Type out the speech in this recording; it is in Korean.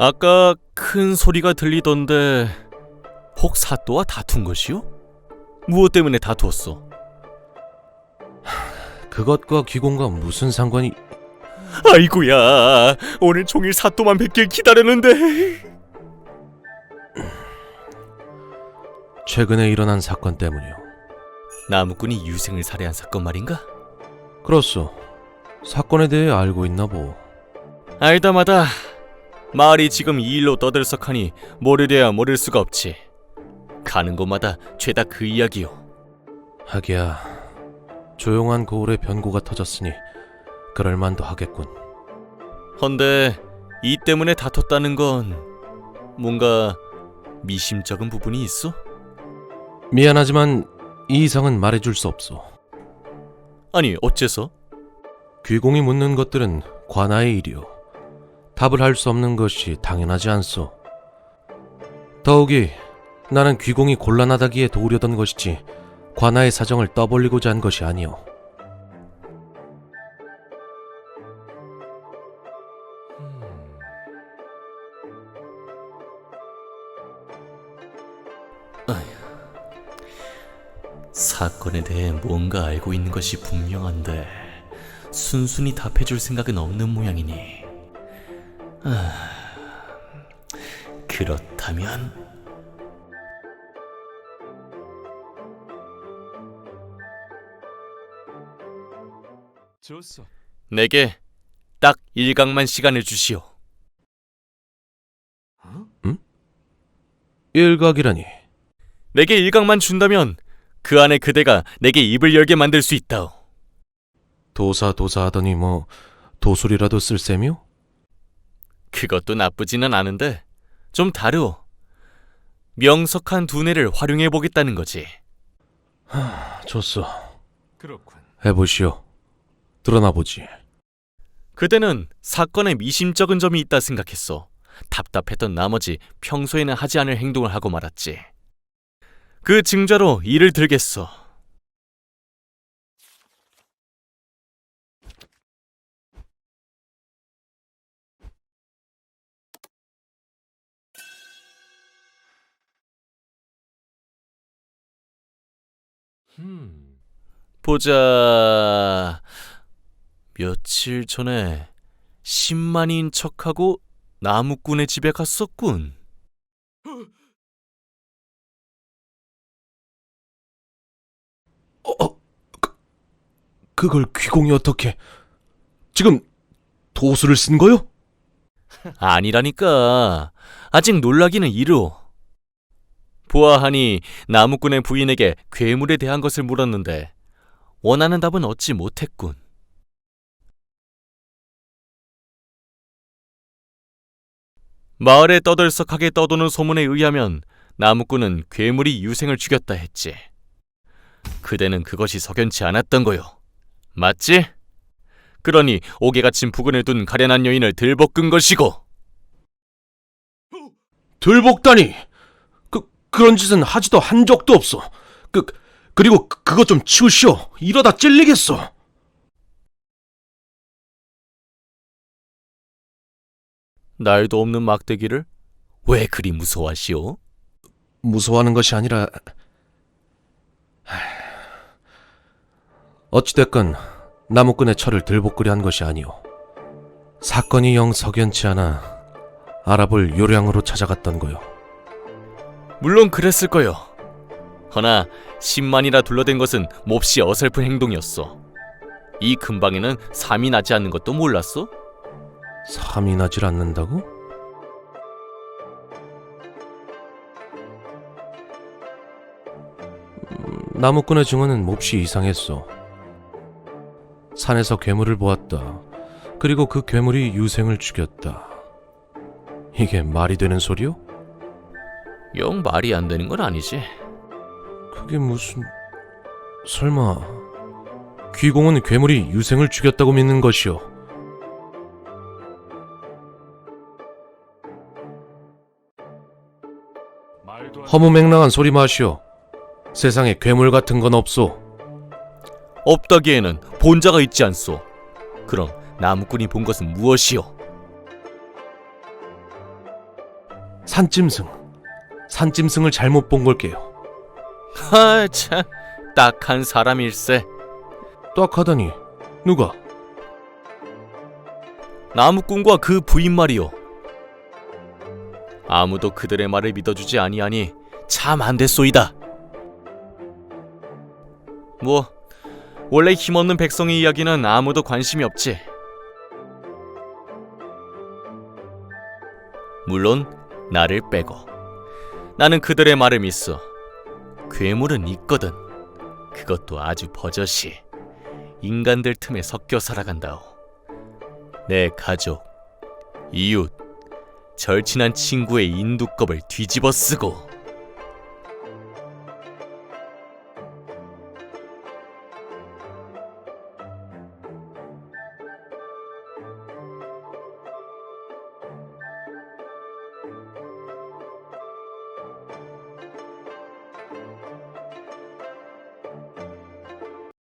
아까 큰 소리가 들리던데 혹 사또와 다툰 것이요? 무엇 때문에 다투었어? 그것과 귀공과 무슨 상관이 아이고야 오늘 종일 사또만 뵙길 기다렸는데 최근에 일어난 사건 때문이요. 나무꾼이 유생을 살해한 사건 말인가? 그렇소. 사건에 대해 알고 있나 보. 알다마다 마을이 지금 이 일로 떠들썩하니 모르려야 모를 수가 없지 가는 곳마다 죄다 그 이야기요 하기야 조용한 고을에 변고가 터졌으니 그럴 만도 하겠군. 헌데 이 때문에 다퉜다는 건 뭔가 미심쩍은 부분이 있어? 미안하지만 이 이상은 말해줄 수 없소. 아니 어째서? 귀공이 묻는 것들은 관아의 일이오. 답을 할 수 없는 것이 당연하지 않소. 더욱이 나는 귀공이 곤란하다기에 도우려던 것이지 관아의 사정을 떠벌리고자 한 것이 아니오. 사건에 대해 뭔가 알고 있는 것이 분명한데 순순히 답해줄 생각은 없는 모양이니 아, 그렇다면 좋소. 내게 딱 일각만 시간을 주시오 일각이라니. 내게 일각만 준다면 그 안에 그대가 내게 입을 열게 만들 수 있다오 도사 도사 하더니 뭐 도술이라도 쓸 셈이오? 그것도 나쁘지는 않은데 좀 다르오 명석한 두뇌를 활용해 보겠다는 거지 좋소. 그렇군. 해보시오. 드러나 보지. 그대는 사건에 미심쩍은 점이 있다 생각했어. 답답했던 나머지 평소에는 하지 않을 행동을 하고 말았지. 그 증자로 이를 들겠어. 보자. 며칠 전에 10만인 척하고 나무꾼의 집에 갔었군. 어, 그, 그걸 귀공이 어떻게? 지금 도수를 쓴 거요? 아니라니까. 아직 놀라기는 이르오. 보아하니 나무꾼의 부인에게 괴물에 대한 것을 물었는데 원하는 답은 얻지 못했군. 마을에 떠들썩하게 떠도는 소문에 의하면 나무꾼은 괴물이 유생을 죽였다 했지. 그대는 그것이 석연치 않았던 거요. 맞지? 그러니 옥에 갇힌 부근을 둔 가련한 여인을 들볶은 것이고 들복다니. 그 그런 짓은 하지도 한 적도 없어. 그 그리고 그, 그것 좀 치우시오. 이러다 찔리겠어. 날도 없는 막대기를 왜 그리 무서워하시오? 무서워하는 것이 아니라 하, 어찌됐건 나무꾼의 철을 들볶으려 한 것이 아니오. 사건이 영 석연치 않아 알아볼 요량으로 찾아갔던 거요. 물론 그랬을 거요. 허나 10만이라 둘러댄 것은 몹시 어설픈 행동이었어. 이 근방에는 삼이 나지 않는 것도 몰랐어? 삼이 나질 않는다고? 음, 나무꾼의 증언은 몹시 이상했어. 산에서 괴물을 보았다. 그리고 그 괴물이 유생을 죽였다. 이게 말이 되는 소리요? 영 말이 안 되는 건 아니지. 그게 무슨... 설마... 귀공은 괴물이 유생을 죽였다고 믿는 것이오. 허무맹랑한 소리 마시오. 세상에 괴물 같은 건 없소. 없다기에는 본자가 있지 않소. 그럼 나무꾼이 본 것은 무엇이오? 산짐승. 산짐승을 잘못 본 걸게요. 하 참 딱한 사람일세. 딱 하다니 누가? 나무꾼과 그 부인 말이요. 아무도 그들의 말을 믿어주지 아니하니 참 안 됐소이다. 뭐 원래 힘없는 백성의 이야기는 아무도 관심이 없지. 물론 나를 빼고 나는 그들의 말을 믿어. 괴물은 있거든. 그것도 아주 버젓이 인간들 틈에 섞여 살아간다오. 내 가족, 이웃, 절친한 친구의 인두껍을 뒤집어 쓰고